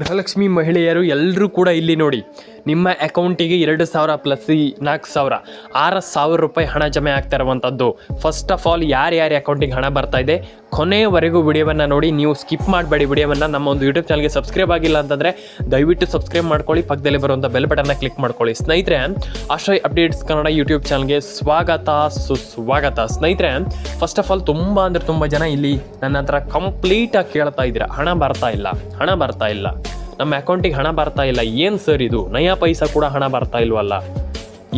ಗೃಹಲಕ್ಷ್ಮಿ ಮಹಿಳೆಯರು ಎಲ್ಲರೂ ಕೂಡ ಇಲ್ಲಿ ನೋಡಿ. ನಿಮ್ಮ ಅಕೌಂಟಿಗೆ ಎರಡು ಸಾವಿರ ಪ್ಲಸ್ ಈ ನಾಲ್ಕು ಸಾವಿರ, ಆರು ಸಾವಿರ ರೂಪಾಯಿ ಹಣ ಜಮೆ ಆಗ್ತಾ ಇರುವಂಥದ್ದು. ಫಸ್ಟ್ ಆಫ್ ಆಲ್ ಯಾರ್ಯಾರ ಅಕೌಂಟಿಗೆ ಹಣ ಬರ್ತಾ ಇದೆ, ಕೊನೆಯವರೆಗೂ ವಿಡಿಯೋವನ್ನು ನೋಡಿ, ನೀವು ಸ್ಕಿಪ್ ಮಾಡಬೇಡಿ ವಿಡಿಯೋವನ್ನು. ನಮ್ಮ ಒಂದು ಯೂಟ್ಯೂಬ್ ಚಾನಲ್ಗೆ ಸಬ್ಸ್ಕ್ರೈಬ್ ಆಗಿಲ್ಲ ಅಂತಂದರೆ, ದಯವಿಟ್ಟು ಸಬ್ಸ್ಕ್ರೈಬ್ ಮಾಡ್ಕೊಳ್ಳಿ, ಪಕ್ಕದಲ್ಲಿ ಬರುವಂಥ ಬೆಲ್ ಬಟನ್ನ ಕ್ಲಿಕ್ ಮಾಡ್ಕೊಳ್ಳಿ. ಸ್ನೇಹಿತರೆ, ಆಶ್ರಯ್ ಅಪ್ಡೇಟ್ಸ್ ಕನ್ನಡ ಯೂಟ್ಯೂಬ್ ಚಾನಲ್ಗೆ ಸ್ವಾಗತ, ಸುಸ್ವಾಗತ. ಸ್ನೇಹಿತರೆ ಫಸ್ಟ್ ಆಫ್ ಆಲ್ ತುಂಬ ಅಂದರೆ ತುಂಬ ಜನ ಇಲ್ಲಿ ನನ್ನ ಹತ್ರ ಕಂಪ್ಲೀಟಾಗಿ ಕೇಳ್ತಾ ಇದ್ದೀರಾ. ಹಣ ಬರ್ತಾ ಇಲ್ಲ, ಹಣ ಬರ್ತಾ ಇಲ್ಲ. ನಮ್ಮ ಅಕೌಂಟಿಗೆ ಹಣ ಬರ್ತಾ ಇಲ್ಲ. ಏನು ಸರ್ ಇದು? ನಯಾ ಪೈಸ ಕೂಡ ಹಣ ಬರ್ತಾ ಇಲ್ವಲ್ಲ?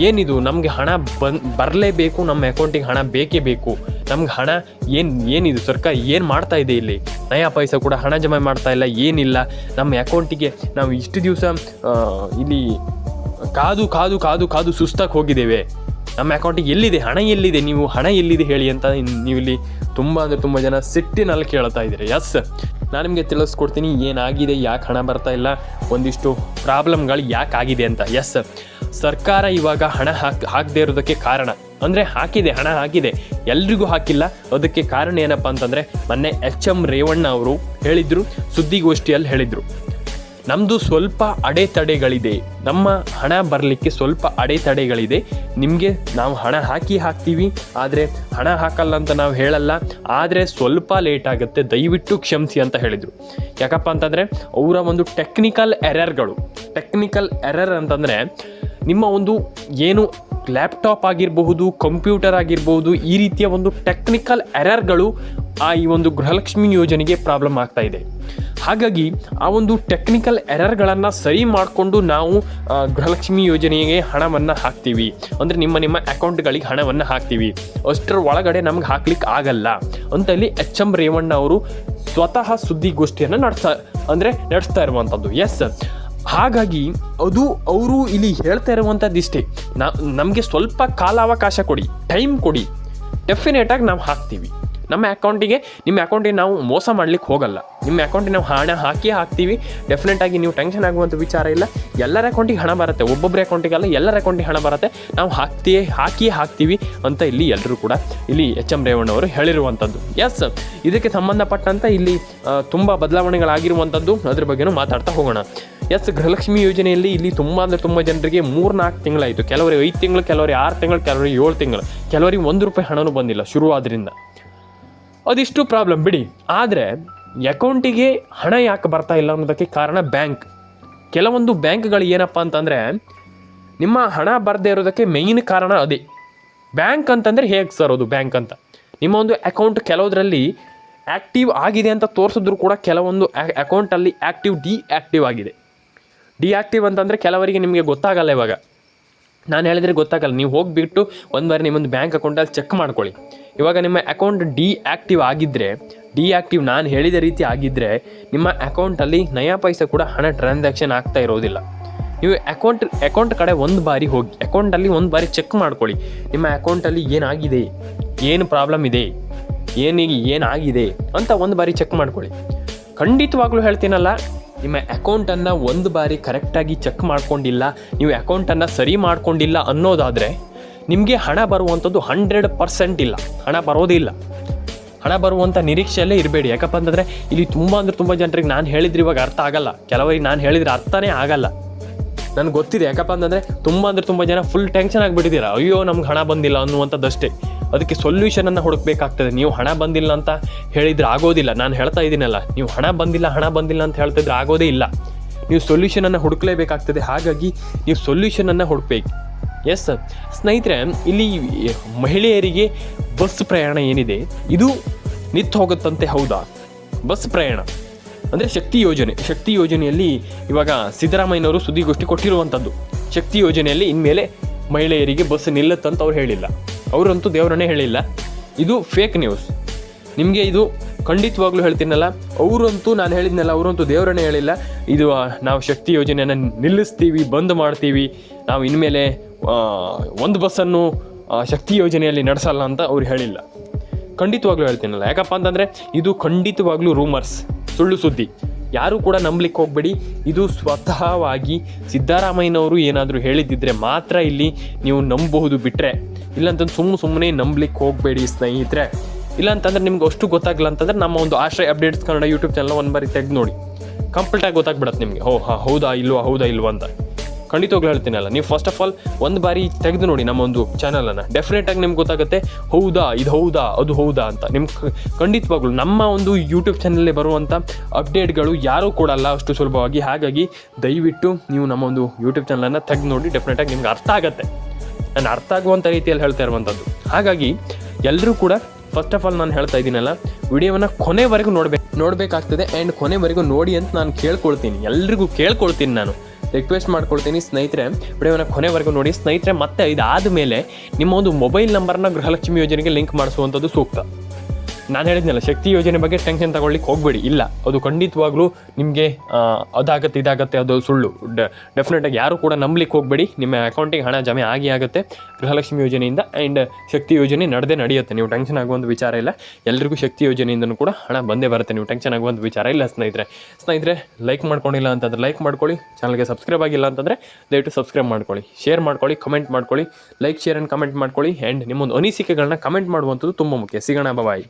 ಏನಿದು? ನಮಗೆ ಹಣ ಬನ್ ಬರಲೇಬೇಕು, ನಮ್ಮ ಅಕೌಂಟಿಗೆ ಹಣ ಬೇಕೇ ಬೇಕು. ನಮ್ಗೆ ಹಣ ಏನು, ಏನಿದು ಸರ್ಕಾರ ಏನು ಮಾಡ್ತಾ ಇದೆ ಇಲ್ಲಿ? ನಯಾ ಪೈಸ ಕೂಡ ಹಣ ಜಮೆ ಮಾಡ್ತಾ ಇಲ್ಲ, ಏನಿಲ್ಲ. ನಮ್ಮ ಅಕೌಂಟಿಗೆ ನಾವು ಇಷ್ಟು ದಿವಸ ಇಲ್ಲಿ ಕಾದು ಕಾದು ಕಾದು ಕಾದು ಸುಸ್ತಾಗಿ ಹೋಗಿದ್ದೇವೆ. ನಮ್ಮ ಅಕೌಂಟಿಗೆ ಎಲ್ಲಿದೆ? ಹಣ ಎಲ್ಲಿದೆ ನೀವು? ಹಣ ಎಲ್ಲಿದೆ ಹೇಳಿ ಅಂತ ನೀವು ಇಲ್ಲಿ ತುಂಬ ಅಂದರೆ ತುಂಬ ಜನ ಸಿಟ್ಟಿನಲ್ಲಿ ಕೇಳ್ತಾ ಇದ್ದೀರಿ. ಎಸ್ ನಾನು ನಿಮಗೆ ತಿಳಿಸ್ಕೊಡ್ತೀನಿ, ಏನಾಗಿದೆ, ಯಾಕೆ ಹಣ ಬರ್ತಾ ಇಲ್ಲ, ಒಂದಿಷ್ಟು ಪ್ರಾಬ್ಲಮ್ಗಳು ಯಾಕೆ ಆಗಿದೆ ಅಂತ. ಎಸ್ ಸರ್ಕಾರ ಇವಾಗ ಹಣ ಹಾಕ್, ಹಾಕದೇ ಇರೋದಕ್ಕೆ ಕಾರಣ. ಅಂದರೆ ಹಾಕಿದೆ, ಹಣ ಹಾಕಿದೆ. ಎಲ್ರಿಗೂ ಹಾಕಿಲ್ಲ. ಅದಕ್ಕೆ ಕಾರಣ ಏನಪ್ಪ ಅಂತಂದರೆ, ಮೊನ್ನೆ ಎಚ್ ಎಂ ರೇವಣ್ಣ ಅವರು ಹೇಳಿದರು, ಸುದ್ದಿಗೋಷ್ಠಿಯಲ್ಲಿ ಹೇಳಿದರು. ನಮ್ಮದು ಸ್ವಲ್ಪ ಅಡೆತಡೆಗಳಿದೆ. ನಮ್ಮ ಹಣ ಬರಲಿಕ್ಕೆ ಸ್ವಲ್ಪ ಅಡೆತಡೆಗಳಿದೆ. ನಿಮಗೆ ನಾವು ಹಣ ಹಾಕಿ ಹಾಕ್ತೀವಿ. ಆದರೆ ಹಣ ಹಾಕಲ್ಲ ಅಂತ ನಾವು ಹೇಳಲ್ಲ. ಆದರೆ ಸ್ವಲ್ಪ ಲೇಟ್ ಆಗುತ್ತೆ. ದಯವಿಟ್ಟು ಕ್ಷಮಿಸಿ ಅಂತ ಹೇಳಿದರು. ಯಾಕಪ್ಪ ಅಂತಂದರೆ ಅವರ ಒಂದು ಟೆಕ್ನಿಕಲ್ ಎರರ್ಗಳು ಟೆಕ್ನಿಕಲ್ ಎರರ್ ಅಂತಂದರೆ ನಿಮ್ಮ ಒಂದು ಏನು ಲ್ಯಾಪ್ಟಾಪ್ ಆಗಿರಬಹುದು ಕಂಪ್ಯೂಟರ್ ಆಗಿರಬಹುದು, ಈ ರೀತಿಯ ಒಂದು ಟೆಕ್ನಿಕಲ್ ಎರರ್ಗಳು ಆ ಈ ಒಂದು ಗೃಹಲಕ್ಷ್ಮಿ ಯೋಜನೆಗೆ ಪ್ರಾಬ್ಲಮ್ ಆಗ್ತಾ ಇದೆ. ಹಾಗಾಗಿ ಆ ಒಂದು ಟೆಕ್ನಿಕಲ್ ಎರರ್ಗಳನ್ನು ಸರಿ ಮಾಡಿಕೊಂಡು ನಾವು ಗೃಹಲಕ್ಷ್ಮಿ ಯೋಜನೆಗೆ ಹಣವನ್ನು ಹಾಕ್ತೀವಿ. ಅಂದರೆ ನಿಮ್ಮ ನಿಮ್ಮ ಅಕೌಂಟ್ಗಳಿಗೆ ಹಣವನ್ನು ಹಾಕ್ತೀವಿ. ಅಷ್ಟರ ಒಳಗಡೆ ನಮ್ಗೆ ಹಾಕ್ಲಿಕ್ಕೆ ಆಗಲ್ಲ. ಅಂತ ಇಲ್ಲಿ ಎಚ್ ಎಂ ರೇವಣ್ಣ ಅವರು ಸ್ವತಃ ಸುದ್ದಿಗೋಷ್ಠಿಯನ್ನು ನಡೆಸ್ತಾ ಅಂದರೆ ನಡೆಸ್ತಾ ಇರುವಂಥದ್ದು ಎಸ್ ಹಾಗಾಗಿ ಅದು ಅವರು ಇಲ್ಲಿ ಹೇಳ್ತಾ ಇರುವಂಥದ್ದು ಇಷ್ಟೇ. ನಮಗೆ ಸ್ವಲ್ಪ ಕಾಲಾವಕಾಶ ಕೊಡಿ ಟೈಮ್ ಕೊಡಿ. ಡೆಫಿನೆಟಾಗಿ ನಾವು ಹಾಕ್ತೀವಿ. ನಮ್ಮ ಅಕೌಂಟಿಗೆ, ನಿಮ್ಮ ಅಕೌಂಟಿಗೆ ನಾವು ಮೋಸ ಮಾಡ್ಲಿಕ್ಕೆ ಹೋಗಲ್ಲ. ನಿಮ್ಮ ಅಕೌಂಟಿಗೆ ನಾವು ಹಣ ಹಾಕಿ ಹಾಕ್ತೀವಿ. ಡೆಫಿನೆಟಾಗಿ ನೀವು ಟೆನ್ಷನ್ ಆಗುವಂಥ ವಿಚಾರ ಇಲ್ಲ. ಎಲ್ಲರ ಅಕೌಂಟಿಗೆ ಹಣ ಬರುತ್ತೆ. ಒಬ್ಬೊಬ್ಬರ ಅಕೌಂಟಿಗಲ್ಲ ಎಲ್ಲರ ಅಕೌಂಟಿಗೆ ಹಣ ಬರುತ್ತೆ. ನಾವು ಹಾಕ್ತೀಯೇ ಹಾಕಿ ಹಾಕ್ತೀವಿ ಅಂತ ಇಲ್ಲಿ ಎಲ್ಲರೂ ಕೂಡ ಇಲ್ಲಿ ಎಚ್ ಎಂ ರೇವಣ್ಣವರು ಹೇಳಿರುವಂಥದ್ದು ಎಸ್ ಇದಕ್ಕೆ ಸಂಬಂಧಪಟ್ಟಂತ ಇಲ್ಲಿ ತುಂಬ ಬದಲಾವಣೆಗಳಾಗಿರುವಂಥದ್ದು ಅದ್ರ ಬಗ್ಗೆನೂ ಮಾತಾಡ್ತಾ ಹೋಗೋಣ. ಎಸ್ ಗೃಹಲಕ್ಷ್ಮಿ ಯೋಜನೆಯಲ್ಲಿ ಇಲ್ಲಿ ತುಂಬ ಅಂದರೆ ತುಂಬ ಜನರಿಗೆ ಮೂರು ನಾಲ್ಕು ತಿಂಗಳಾಯಿತು. ಕೆಲವರಿಗೆ ಐದು ತಿಂಗಳು, ಕೆಲವರಿಗೆ ಆರು ತಿಂಗಳು, ಕೆಲವರಿಗೆ ಏಳು ತಿಂಗಳು. ಕೆಲವರಿಗೆ ಒಂದು ರೂಪಾಯಿ ಹಣನೂ ಬಂದಿಲ್ಲ ಶುರುವಾದ್ರಿಂದ. ಅದಿಷ್ಟು ಪ್ರಾಬ್ಲಮ್ ಬಿಡಿ. ಆದರೆ, ಅಕೌಂಟಿಗೆ ಹಣ ಯಾಕೆ ಬರ್ತಾ ಇಲ್ಲ ಅನ್ನೋದಕ್ಕೆ ಕಾರಣ ಬ್ಯಾಂಕ್. ಕೆಲವೊಂದು ಬ್ಯಾಂಕ್ಗಳು ಏನಪ್ಪ ಅಂತಂದರೆ, ನಿಮ್ಮ ಹಣ ಬರದೇ ಇರೋದಕ್ಕೆ ಮೇಯ್ನ್ ಕಾರಣ ಅದೇ. ಬ್ಯಾಂಕ್ ಅಂತಂದರೆ ಹೇಗೆ ಸರ್ ಅದು ಬ್ಯಾಂಕ್ ಅಂತ? ನಿಮ್ಮ ಒಂದು ಅಕೌಂಟ್ ಕೆಲವುದರಲ್ಲಿ ಆ್ಯಕ್ಟಿವ್ ಆಗಿದೆ ಅಂತ ತೋರಿಸಿದ್ರು ಕೂಡ ಕೆಲವೊಂದು ಅಕೌಂಟಲ್ಲಿ ಆ್ಯಕ್ಟಿವ್ ಡಿಆ್ಯಕ್ಟಿವ್ ಆಗಿದೆ. ಡಿಆಕ್ಟಿವ್ ಅಂತಂದರೆ ಕೆಲವರಿಗೆ ನಿಮಗೆ ಗೊತ್ತಾಗಲ್ಲ ಇವಾಗ. ನಾನು ಹೇಳಿದರೆ ಗೊತ್ತಾಗಲ್ಲ. ನೀವು ಹೋಗಿಬಿಟ್ಟು ಒಂದು ಬಾರಿ ನಿಮ್ಮೊಂದು ಬ್ಯಾಂಕ್ ಅಕೌಂಟಲ್ಲಿ ಚೆಕ್ ಮಾಡ್ಕೊಳ್ಳಿ. ಇವಾಗ ನಿಮ್ಮ ಅಕೌಂಟ್ ಡಿಆಕ್ಟಿವ್ ಆಗಿದ್ದರೆ ಡಿಆಕ್ಟಿವ್ ನಾನು ಹೇಳಿದ ರೀತಿ ಆಗಿದ್ದರೆ ನಿಮ್ಮ ಅಕೌಂಟಲ್ಲಿ ನಯಾ ಪೈಸೆ ಕೂಡ ಹಣ ಟ್ರಾನ್ಸಾಕ್ಷನ್ ಆಗ್ತಾ ಇರೋದಿಲ್ಲ. ನೀವು ಅಕೌಂಟ್ ಅಕೌಂಟ್ ಕಡೆ ಒಂದು ಬಾರಿ ಹೋಗಿ ಅಕೌಂಟಲ್ಲಿ ಒಂದು ಬಾರಿ ಚೆಕ್ ಮಾಡ್ಕೊಳ್ಳಿ. ನಿಮ್ಮ ಅಕೌಂಟಲ್ಲಿ ಏನಾಗಿದೆ? ಏನು ಪ್ರಾಬ್ಲಮ್ ಇದೆ? ಏನಿಗೆ, ಏನಾಗಿದೆ? ಅಂತ ಒಂದು ಬಾರಿ ಚೆಕ್ ಮಾಡ್ಕೊಳ್ಳಿ. ಖಂಡಿತವಾಗ್ಲೂ ಹೇಳ್ತೀನಲ್ಲ ನಿಮ್ಮ ಅಕೌಂಟನ್ನು ಒಂದು ಬಾರಿ ಕರೆಕ್ಟಾಗಿ ಚೆಕ್ ಮಾಡ್ಕೊಂಡಿಲ್ಲ, ನೀವು ಅಕೌಂಟನ್ನು ಸರಿ ಮಾಡ್ಕೊಂಡಿಲ್ಲ ಅನ್ನೋದಾದರೆ ನಿಮಗೆ ಹಣ ಬರುವಂಥದ್ದು ಹಂಡ್ರೆಡ್ ಪರ್ಸೆಂಟ್ ಇಲ್ಲ. ಹಣ ಬರೋದಿಲ್ಲ ಹಣ ಬರುವಂಥ ನಿರೀಕ್ಷೆಯಲ್ಲೇ ಇರಬೇಡಿ. ಯಾಕಪ್ಪ ಅಂತಂದರೆ ಇಲ್ಲಿ ತುಂಬ ಅಂದರೆ ತುಂಬ ಜನರಿಗೆ ನಾನು ಹೇಳಿದ್ರೆ ಇವಾಗ ಅರ್ಥ ಆಗಲ್ಲ. ಕೆಲವರಿಗೆ ನಾನು ಹೇಳಿದರೆ ಅರ್ಥನೇ ಆಗಲ್ಲ. ನನಗೆ ಗೊತ್ತಿದೆ. ಯಾಕಪ್ಪ ಅಂತಂದರೆ ತುಂಬ ಅಂದರೆ ತುಂಬ ಜನ ಫುಲ್ ಟೆನ್ಷನ್ ಆಗಿಬಿಟ್ಟಿದ್ದೀರಾ. ಅಯ್ಯೋ, ನಮ್ಗೆ ಹಣ ಬಂದಿಲ್ಲ ಅನ್ನುವಂಥದ್ದಷ್ಟೇ. ಅದಕ್ಕೆ ಸೊಲ್ಯೂಷನನ್ನು ಹುಡುಕ್ಬೇಕಾಗ್ತದೆ. ನೀವು ಹಣ ಬಂದಿಲ್ಲ ಅಂತ ಹೇಳಿದ್ರೆ ಆಗೋದಿಲ್ಲ. ನಾನು ಹೇಳ್ತಾ ಇದ್ದೀನಲ್ಲ, ನೀವು ಹಣ ಬಂದಿಲ್ಲ ಹಣ ಬಂದಿಲ್ಲ ಅಂತ ಹೇಳ್ತಿದ್ರೆ ಆಗೋದೇ ಇಲ್ಲ. ನೀವು ಸೊಲ್ಯೂಷನನ್ನು ಹುಡುಕಲೇಬೇಕಾಗ್ತದೆ. ಹಾಗಾಗಿ ನೀವು ಸೊಲ್ಯೂಷನನ್ನು ಹುಡುಕ್ಬೇಕು. ಎಸ್ ಸ್ನೇಹಿತರೆ, ಇಲ್ಲಿ ಮಹಿಳೆಯರಿಗೆ ಬಸ್ ಪ್ರಯಾಣ ಏನಿದೆ? ಇದು ನಿಂತು ಹೋಗುತ್ತಂತೆ ಹೌದಾ? ಬಸ್ ಪ್ರಯಾಣ ಅಂದರೆ ಶಕ್ತಿ ಯೋಜನೆ. ಶಕ್ತಿ ಯೋಜನೆಯಲ್ಲಿ ಇವಾಗ ಸಿದ್ದರಾಮಯ್ಯನವರು ಸುದ್ದಿಗೋಷ್ಠಿ ಕೊಟ್ಟಿರುವಂಥದ್ದು ಶಕ್ತಿ ಯೋಜನೆಯಲ್ಲಿ ಇನ್ಮೇಲೆ ಮಹಿಳೆಯರಿಗೆ ಬಸ್ ನಿಲ್ಲತ್ತಂತ ಅವ್ರು ಹೇಳಿಲ್ಲ. ಅವರಂತೂ ದೇವರನ್ನೇ ಹೇಳಿಲ್ಲ. ಇದು ಫೇಕ್ ನ್ಯೂಸ್ ನಿಮಗೆ ಇದು ಖಂಡಿತವಾಗ್ಲೂ ಹೇಳ್ತೀನಲ್ಲ, ಅವರಂತೂ ನಾನು ಹೇಳಿದ್ನಲ್ಲ, ಅವರಂತೂ ದೇವರನ್ನೇ ಹೇಳಿಲ್ಲ. ಇದು ನಾವು ಶಕ್ತಿ ಯೋಜನೆಯನ್ನು ನಿಲ್ಲಿಸ್ತೀವಿ, ಬಂದ್ ಮಾಡ್ತೀವಿ. ನಾವು ಇನ್ಮೇಲೆ ಒಂದು ಬಸ್ಸನ್ನು ಶಕ್ತಿ ಯೋಜನೆಯಲ್ಲಿ ನಡೆಸಲ್ಲ ಅಂತ ಅವ್ರು ಹೇಳಿಲ್ಲ. ಖಂಡಿತವಾಗ್ಲೂ ಹೇಳ್ತೀನಲ್ಲ. ಯಾಕಪ್ಪ ಅಂತಂದರೆ, ಇದು ಖಂಡಿತವಾಗ್ಲೂ ರೂಮರ್ಸ್ ಸುಳ್ಳು ಸುದ್ದಿ. ಯಾರೂ ಕೂಡ ನಂಬಲಿಕ್ಕೆ ಹೋಗಬೇಡಿ. ಇದು ಸ್ವತಃವಾಗಿ ಸಿದ್ದರಾಮಯ್ಯನವರು ಏನಾದರೂ ಹೇಳಿದ್ದಿದ್ರೆ ಮಾತ್ರ ಇಲ್ಲಿ ನೀವು ನಂಬಬಹುದು ಬಿಟ್ಟರೆ ಇಲ್ಲಂತಂದು ಸುಮ್ಮನೆ ಸುಮ್ಮನೆ ನಂಬಲಿಕ್ಕೆ ಹೋಗಬೇಡಿ ಸ್ನೇಹಿತರೆ. ಇಲ್ಲಾಂತಂದ್ರೆ ನಿಮ್ಗೆ ಅಷ್ಟು ಗೊತ್ತಾಗಲ್ಲ ಅಂತಂದ್ರೆ ನಮ್ಮ ಒಂದು ಆಶ್ರಯ ಅಪ್ಡೇಟ್ಸ್ ಕನ್ನಡ ಯೂಟ್ಯೂಬ್ ಚಾನಲ್ ಒಂದು ಬಾರಿ ತೆಗೆದು ನೋಡಿ. ಕಂಪ್ಲೀಟಾಗಿ ಗೊತ್ತಾಗ್ಬಿಡತ್ತೆ ನಿಮಗೆ. ಹೋ ಹಾ, ಹೌದಾ, ಇಲ್ವಾ ಹೌದಾ, ಇಲ್ವಾ ಅಂತ. ಖಂಡಿತವಾಗ್ಲೂ ಹೇಳ್ತೀನಲ್ಲ ನೀವು ಫಸ್ಟ್ ಆಫ್ ಆಲ್ ಒಂದು ಬಾರಿ ತೆಗೆದು ನೋಡಿ ನಮ್ಮ ಒಂದು ಚಾನಲನ್ನು ಡೆಫಿನೆಟಾಗಿ ನಿಮ್ಗೆ ಗೊತ್ತಾಗುತ್ತೆ, ಹೌದಾ, ಇದು ಹೌದಾ, ಅದು ಹೌದಾ ಅಂತ. ನಿಮ್ಗೆ ಖಂಡಿತವಾಗ್ಲು ನಮ್ಮ ಒಂದು ಯೂಟ್ಯೂಬ್ ಚಾನಲಲ್ಲಿ ಬರುವಂಥ ಅಪ್ಡೇಟ್ಗಳು ಯಾರೂ ಕೊಡಲ್ಲ ಅಷ್ಟು ಸುಲಭವಾಗಿ. ಹಾಗಾಗಿ ದಯವಿಟ್ಟು ನೀವು ನಮ್ಮ ಒಂದು ಯೂಟ್ಯೂಬ್ ಚಾನಲನ್ನು ತೆಗೆದು ನೋಡಿ. ಡೆಫಿನೆಟಾಗಿ ನಿಮ್ಗೆ ಅರ್ಥ ಆಗುತ್ತೆ. ನಾನು ಅರ್ಥ ಆಗುವಂಥ ರೀತಿಯಲ್ಲಿ ಹೇಳ್ತಾ ಇರುವಂಥದ್ದು ಹಾಗಾಗಿ ಎಲ್ಲರೂ ಕೂಡ ಫಸ್ಟ್ ಆಫ್ ಆಲ್ ನಾನು ಹೇಳ್ತಾ ಇದ್ದೀನಲ್ಲ, ವಿಡಿಯೋವನ್ನು ಕೊನೆವರೆಗೂ ನೋಡ್ಬೇಕು ನೋಡಬೇಕಾಗ್ತದೆ ಆ್ಯಂಡ್ ಕೊನೆವರೆಗೂ ನೋಡಿ ಅಂತ ನಾನು ಕೇಳ್ಕೊಳ್ತೀನಿ. ಎಲ್ರಿಗೂ ಕೇಳ್ಕೊಳ್ತೀನಿ ನಾನು. ರಿಕ್ವೆಸ್ಟ್ ಮಾಡ್ಕೊಳ್ತೀನಿ ಸ್ನೇಹಿತರೆ ವಿಡಿಯೋನ ಕೊನೆವರೆಗೂ ನೋಡಿ. ಸ್ನೇಹಿತರೆ, ಮತ್ತೆ ಇದಾದ ಮೇಲೆ ನಿಮ್ಮ ಒಂದು ಮೊಬೈಲ್ ನಂಬರ್ನ ಗೃಹಲಕ್ಷ್ಮಿ ಯೋಜನೆಗೆ ಲಿಂಕ್ ಮಾಡಿಸುವಂಥದ್ದು ಸೂಕ್ತ. ನಾನು ಹೇಳಿದ್ನಲ್ಲ, ಶಕ್ತಿ ಯೋಜನೆ ಬಗ್ಗೆ ಟೆನ್ಷನ್ ತಗೊಳ್ಳಿಕ್ಕೆ ಹೋಗಬೇಡಿ. ಇಲ್ಲ, ಅದು ಖಂಡಿತವಾಗ್ಲೂ ನಿಮಗೆ ಅದಾಗತ್ತೆ, ಇದಾಗತ್ತೆ, ಅದು ಸುಳ್ಳು. ಡೆಫಿನೆಟಾಗಿ ಯಾರು ಕೂಡ ನಂಬಲಿಕ್ಕೆ ಹೋಗಬೇಡಿ. ನಿಮ್ಮ ಅಕೌಂಟಿಗೆ ಹಣ ಜಮೆ ಆಗಿ ಆಗುತ್ತೆ. ಗೃಹಲಕ್ಷ್ಮಿ ಯೋಜನೆಯಿಂದ ಆ್ಯಂಡ್ ಶಕ್ತಿ ಯೋಜನೆ ನಡೆದೇ ನಡೆಯುತ್ತೆ. ನೀವು ಟೆನ್ಷನ್ ಆಗುವಂಥ ವಿಚಾರ ಇಲ್ಲ. ಎಲ್ರಿಗೂ ಶಕ್ತಿ ಯೋಜನೆಯಿಂದನೂ ಕೂಡ ಹಣ ಬಂದೇ ಬರುತ್ತೆ. ನೀವು ಟೆನ್ಷನ್ ಆಗುವಂಥ ವಿಚಾರ ಇಲ್ಲ ಸ್ನೇಹಿತರೆ. ಸ್ನೇಹಿತರೆ ಲೈಕ್ ಮಾಡ್ಕೊಂಡಿಲ್ಲ ಅಂತಂದ್ರೆ ಲೈಕ್ ಮಾಡ್ಕೊಳ್ಳಿ. ಚಾನಲ್ಗೆ ಸಬ್ಸ್ಕ್ರೈಬ್ ಆಗಿಲ್ಲ ಅಂತಂದರೆ ದಯವಿಟ್ಟು ಸಬ್ಸ್ಕ್ರೈಬ್ ಮಾಡ್ಕೊಳ್ಳಿ. ಶೇರ್ ಮಾಡ್ಕೊಳ್ಳಿ ಕಮೆಂಟ್ ಮಾಡ್ಕೊಳ್ಳಿ. ಲೈಕ್ ಶೇರ್ ಆ್ಯಂಡ್ ಕಮೆಂಟ್ ಮಾಡ್ಕೊಳ್ಳಿ. ಆ್ಯಂಡ್ ನಿಮ್ಮೊಂದು ಅನಿಸಿಕೆಗಳನ್ನ ಕಮೆಂಟ್ ಮಾಡುವಂಥದ್ದು ತುಂಬ ಮುಖ್ಯ. ಸಿಗೋಣ ಬಾಯ್